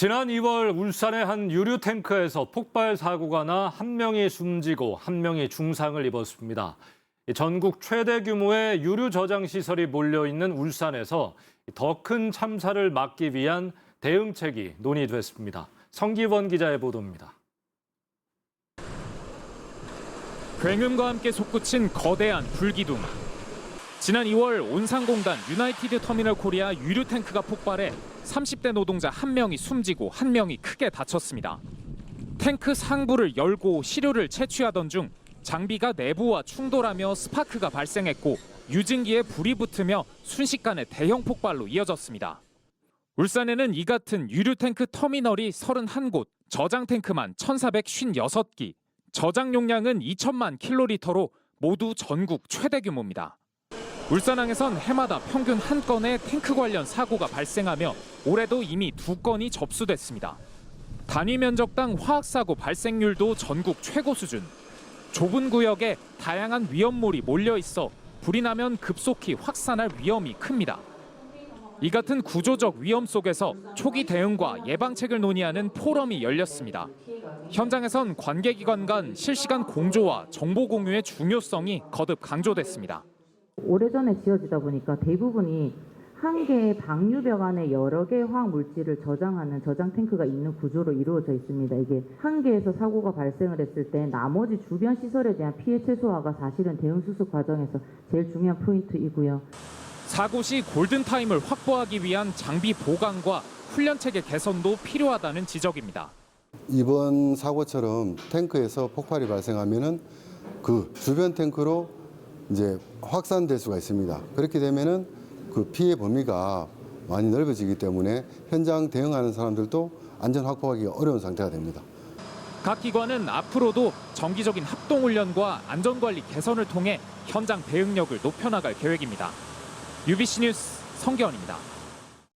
지난 2월 울산의 한 유류 탱크에서 폭발 사고가 나 한 명이 숨지고 한 명이 중상을 입었습니다. 이 전국 최대 규모의 유류 저장 시설이 몰려 있는 울산에서 더 큰 참사를 막기 위한 대응책이 논의됐습니다. 성기원 기자의 보도입니다. 굉음과 함께 솟구친 거대한 불기둥. 지난 2월 온산공단 유나이티드 터미널 코리아 유류 탱크가 폭발해 30대 노동자 한 명이 숨지고 한 명이 크게 다쳤습니다. 탱크 상부를 열고 시료를 채취하던 중 장비가 내부와 충돌하며 스파크가 발생했고 유증기에 불이 붙으며 순식간에 대형 폭발로 이어졌습니다. 울산에는 이 같은 유류 탱크 터미널이 31곳, 저장 탱크만 1,456기, 저장 용량은 2천만 킬로리터로 모두 전국 최대 규모입니다. 울산항에선 해마다 평균 한 건의 탱크 관련 사고가 발생하며 올해도 이미 두 건이 접수됐습니다. 단위 면적당 화학사고 발생률도 전국 최고 수준. 좁은 구역에 다양한 위험물이 몰려 있어 불이 나면 급속히 확산할 위험이 큽니다. 이 같은 구조적 위험 속에서 초기 대응과 예방책을 논의하는 포럼이 열렸습니다. 현장에선 관계기관 간 실시간 공조와 정보 공유의 중요성이 거듭 강조됐습니다. 오래전에 지어지다 보니까 대부분이 한 개의 방류벽 안에 여러 개의 화학 물질을 저장하는 저장 탱크가 있는 구조로 이루어져 있습니다. 이게 한 개에서 사고가 발생을 했을 때 나머지 주변 시설에 대한 피해 최소화가 사실은 대응 수습 과정에서 제일 중요한 포인트이고요. 사고 시 골든타임을 확보하기 위한 장비 보강과 훈련 체계 개선도 필요하다는 지적입니다. 이번 사고처럼 탱크에서 폭발이 발생하면은 그 주변 탱크로 이제 확산될 수가 있습니다. 그렇게 되면은 그 피해 범위가 많이 넓어지기 때문에 현장 대응하는 사람들도 안전 확보하기 어려운 상태가 됩니다. 각 기관은 앞으로도 정기적인 합동 훈련과 안전관리 개선을 통해 현장 대응력을 높여나갈 계획입니다. UBC 뉴스 성기원입니다.